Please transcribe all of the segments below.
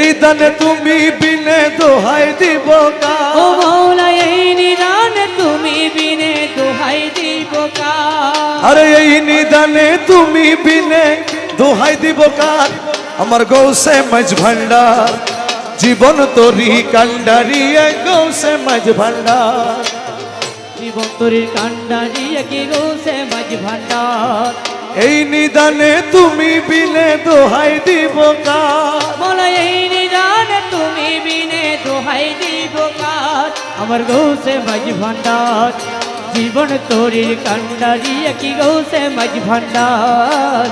নিদানে তুমি বিনে দোহাই দিব কা। ও মৌলা এই নিদানে তুমি বিনে দোহাই দিব কার আরে এই নিদানে তুমি বিনে দোহাই দিব কার আমার গৌসে মাঝ ভান্ডার জীবন তোরি কান্ডারি গৌসে মাঝ ভান্ডার। জীবন তোরির কান্ডারি কি গোসে মাঝ ভান্ডার? এই নিদানে তুমি বিনে দোহাই দিব কার? এই নিদানে তুমি বিনে দোহাই দিব কার? আমার গৌসে মাঝ ভান্ডার জীবন তোরির কান্ডারি কি গৌসে মাঝ ভান্ডার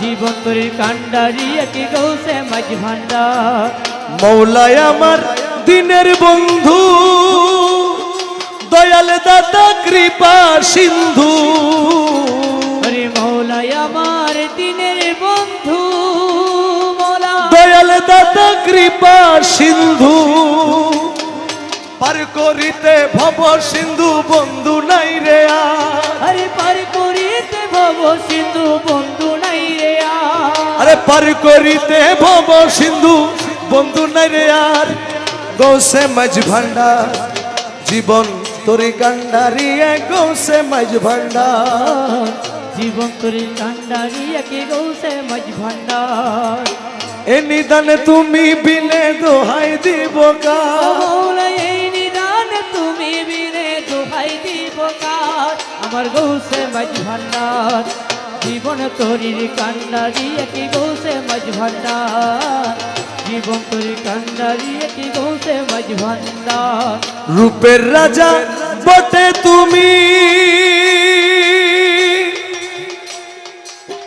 জীবন তোরির কান্ডারি কি গৌসে মাঝ ভান্ডার মৌলায় আমার দিনের বন্ধু দয়াল দাদা কৃপা সিন্ধু। মৌলাই আমার দিনের বন্ধু দয়াল দাদা কৃপা সিন্ধু পার করিতে ভব সিন্ধু বন্ধু নাই রে আর। পার করিতে ভব সিন্ধু বন্ধু নাই রে আর। আরে পার করিতে ভব সিন্ধু বন্ধু নাই রে আর গৌসে মাঝ ভান্ডার জীবন তোরি কান্ডারি এ গৌসে মাঝ ভান্ডার। জীবন তোরে কান্ডারি একে গৌসে মাঝ ভান্ডার। এ নিদানে তুমি বিনে দোহাই দিব এই নিদান তুমি বিনে দোহাই দিব কার। আমার গৌসে মাঝ ভান্ডার। জীবন তোরির কান্ডারি একে গৌসে মাঝ ভান্ডার। জীবন গৌসে রূপের রাজা বটে তুমি।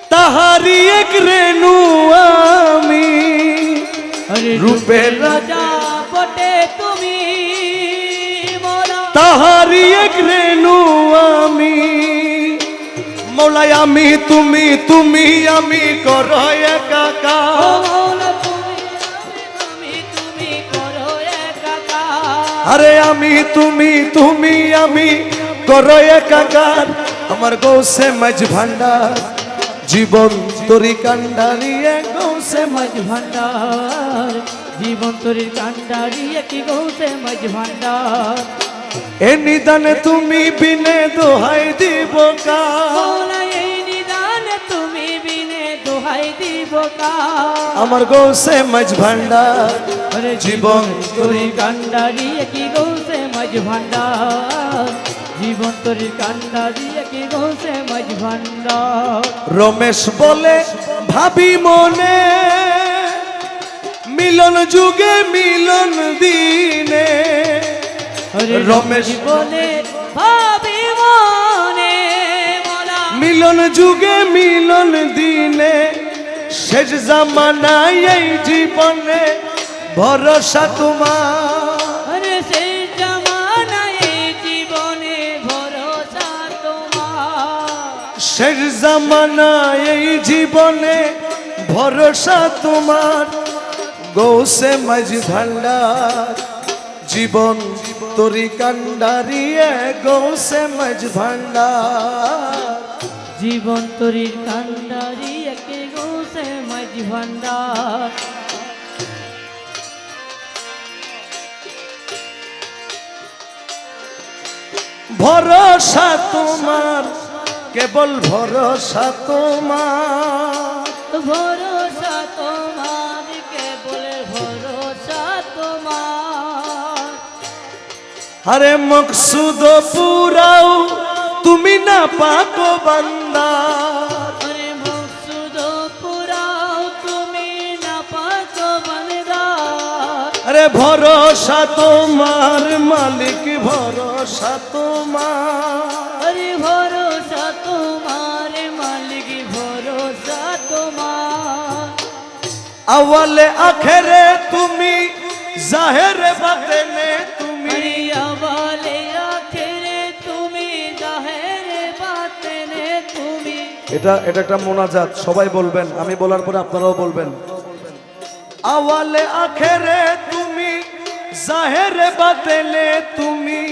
তাহারি এক রেণু আমি। রূপের রাজা বটে তুমি তাহারি এক রেণু আমি। মৌলাই আমি তুমি তুমি আমি কর একাকা আরে আমি তুমি তুমি আমি কর একাকার। আমার গৌসে মাঝ ভান্ডার জীবন তোরি কান্ডারিয়ে গৌসে মাঝ ভান্ডার জীবন তোরির কান্ডারি একই গৌসে মাঝ ভান্ডার এ নিদানে তুমি বিনে দোহাই দিব কা দোহাই দিব আমার গৌসে মাঝ ভান্ডার আরে জীবন তোরির কান্ডারি একই গৌসে মাঝ ভান্ডার জীবন তোরির কান্ডারি একই গৌসে মাঝ ভান্ডার রমেশ বলে ভাবি মনে মিলন যুগে মিলন দিনে। আরে রমেশ বলে ভাবি মনে। মিলন যুগে মিলন দিনে। শেষ জামানায় এই জীবনে ভরসা তোমার। সেই জামানায় এই জীবনে ভরসা তোমার। শেষ জামানায় এই জীবনে ভরসা তোমার। গৌসে মাঝ ভান্ডার জীবন তোরি কান্ডারিয়ে গৌসে মাঝ ভান্ডার জীবন তরির কান্ডারি মাঝ ভান্ডার ভরসা তোমার কেবল ভরসা তোমার। ভরসা তোমার কেবল ভরসা তোমার। আরে মকসুদ পুরাও তুমি না পাকো বান্দা। আরে ভরসা তোমার মালিক ভরসা তোমার। আরে ভরসা তোমার মালিক ভরসা তোমার। আওয়ালে আখেরে তুমি জাহেরে বাতেনে তুমি। আওয়ালে আখেরে তুমি জাহেরে বাতেনে তুমি। এটা এটা একটা মোনাজাত সবাই বলবেন আমি বলার পরে আপনারাও বলবেন। আওয়ালে আখেরে তুমি জাহেরে বাতেনে তুমি।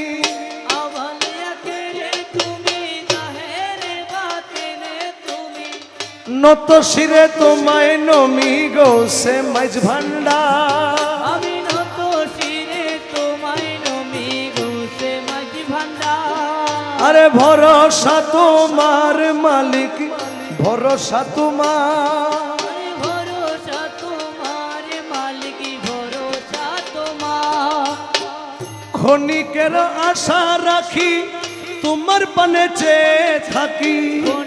নত শিরে তোমায় নমি গৌসে মাঝ ভান্ডার। আমি নত শিরে তোমায় নমি গৌসে মাঝি ভান্ডার। আরে ভরসা তোমার মালিক ভরসা তোমার। ক্ষণিকের আশা রাখি? তোমার পানে চেয়ে থাকি। তোমার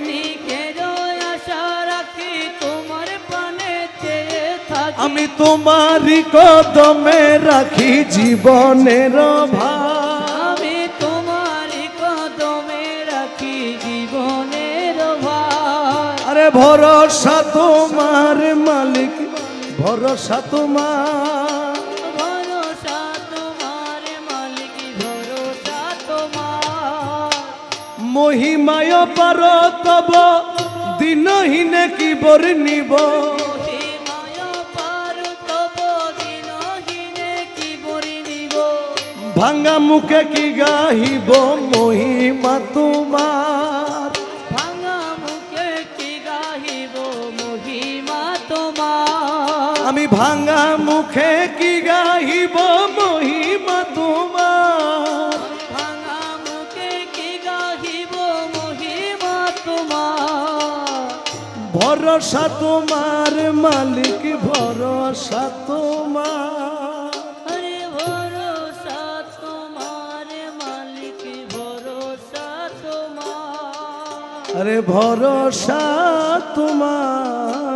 আমি তোমারই কদমে রাখি জীবনের ভার আমি তোমার কদমে রাখি জীবনের ভার আরে ভরসা তোমার মালিক ভরসা তোমার মহিমায় পার তব দিনহীনে কি বর্ণিব? ভাঙা মুখে কি গাহিব মহিমা তোমার? ভাঙা মুখে কি গাহিব মহিমা তোমার? আমি ভাঙা মুখে কি গাহিব ভরসা তোমার মালিক ভরসা তোমার। আরে ভরসা তোমার মালিক ভরসা তোমার। আরে ভরসা তোমার।